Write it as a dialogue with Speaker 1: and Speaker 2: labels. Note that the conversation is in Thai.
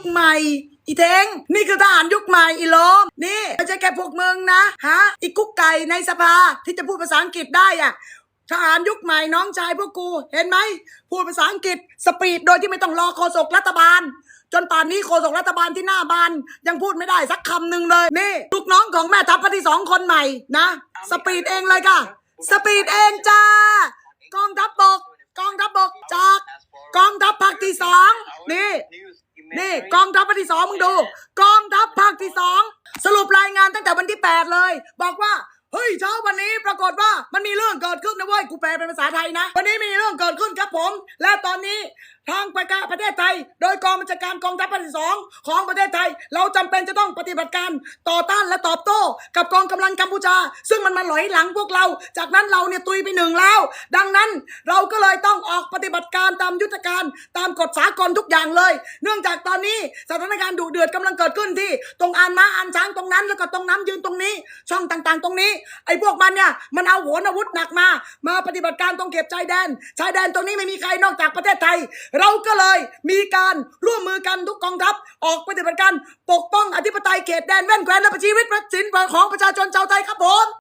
Speaker 1: คใหม่ อีเทง นี่คือทหารยุคใหม่อีโลมนี่ไม่ใช่แค่พวกมึงนะฮะอีกุ๊กไก่ในสภาที่จะพูดภาษาอังกฤษได้อะทหารยุคใหม่น้องชายพวกกู เห็นไหมพูดภาษาอังกฤษสปีดโดยที่ไม่ต้องรอโฆษกรัฐบาล จนป่านนี้โฆษกรัฐบาลที่หน้าบานยังพูดไม่ได้สักคำหนึ่งเลยนี่ลูกน้องของแม่ทัพภาคที่สองคนใหม่นะ สปีดเองเลยค่ะ สปีดเองจ้ากองทัพบกกองทัพบกจากกองทัพภาคที่สองนี่ นี่กองทัพภาคที่สองมึงดู กองทัพภาคที่สองสรุปรายงานตั้งแต่วันที่ 8 เลย บอกว่าเฮ้ยเช้าวันนี้ปรากฏว่ามันมีเรื่องเกิดขึ้นนะเว้ยกูแปลเป็นภาษาไทยนะ วันนี้มีเรื่องเกิดขึ้นครับผม และตอนนี้ ทางประกาประเทศไทย โดยกองบัญชาการกองทัพภาคที่สองของประเทศไทย เราจำเป็นจะต้องปฏิบัติการต่อต้านและตอบโต้ กับกองกำลังกัมพูชา ซึ่งมันมาหลอยหลังพวกเรา จากนั้นเราเนี่ยตุยไปหนึ่งแล้ว ดังนั้นเราก็เลยต้องออกปฏิบัติการตามยุทธการตามกฎสากลทุกอย่างเลย เนื่องจากตอนนี้สถานการณ์ดุเดือดกำลังเกิดขึ้นที่ ตรงอานมาอานช้างตรงนั้น แล้วก็ตรงน้ำยืนตรงนี้ ช่องต่างๆ ตรงนี้ ไอ้พวกมันเนี่ยมันเอาโหนอาวุธหนักมา มาปฏิบัติการตรงเก็บชายแดนชายแดนตรงนี้ไม่มีใครนอกจากประเทศไทยเราก็เลยมีการร่วมมือกันทุกกองทัพ ออกปฏิบัติการปกป้องอธิปไตยเขตแดนแว่นแคว้นและประชีวิตประสินของประชาชนชาวไทยครับผม